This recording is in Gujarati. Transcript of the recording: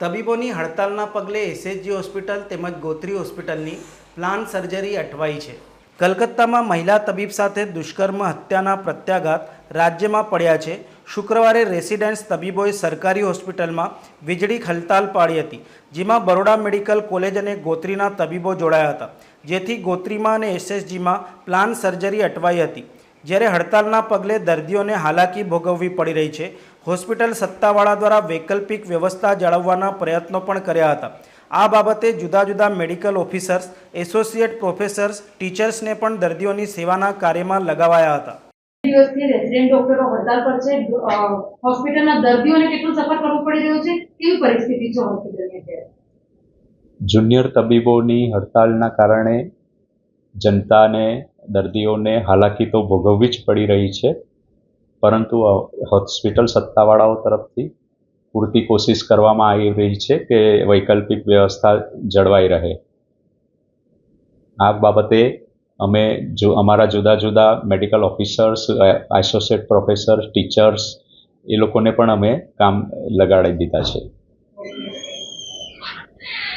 તબીબોની હડતાલના પગલે એસએચજી હોસ્પિટલ તેમજ ગોત્રી હોસ્પિટલની પ્લાન સર્જરી અટવાઈ છે. કલકત્તામાં મહિલા તબીબ સાથે દુષ્કર્મ, હત્યાના પ્રત્યાઘાત રાજ્યમાં પડ્યા છે. શુક્રવારે રેસિડેન્ટ્સ તબીબોએ સરકારી હોસ્પિટલમાં વીજળી ખલતાલ પાડી હતી, જેમાં બરોડા મેડિકલ કોલેજ અને ગોત્રીના તબીબો જોડાયા હતા, જેથી ગોત્રીમાં અને એસએસજીમાં પ્લાન સર્જરી અટવાઈ હતી. જ્યારે હડતાલના પગલે દર્દીઓને હાલાકી ભોગવવી પડી રહી છે હોસ્પિટલ સત્તાવાળા દ્વારા વૈકલ્પિક વ્યવસ્થા જાળવવાના પ્રયત્નો પણ કર્યા હતા. આ બાબતે જુદા જુદા મેડિકલ ઓફિસર્સ એસોસિએટ પ્રોફેસર્સ ટીચર્સને પણ દર્દીઓની સેવાના કાર્યમાં લગાવાયા હતા. દિવસથી રેસિડેન્ટ ડોક્ટરો હડતાલ પર છે. હોસ્પિટલના દર્દીઓને કેટલું સફર કરવું પડી રહ્યું છે? કેવી પરિસ્થિતિ છે હોસ્પિટલની અત્યારે? જુનિયર તબીબોની હડતાલના કારણે જનતાને દર્દીઓને હાલાકી તો ભોગવવી જ પડી રહી છે. પરંતુ હોસ્પિટલ સત્તાવાળાઓ તરફથી પૂરતી કોશિશ કરવામાં આવી રહી છે કે વૈકલ્પિક વ્યવસ્થા જળવાઈ રહે. આ બાબતે અમે જો, અમારા જુદા જુદા medical officers associate professor teachers એ લોકોને પણ અમે કામ લગાડી દીધા છે.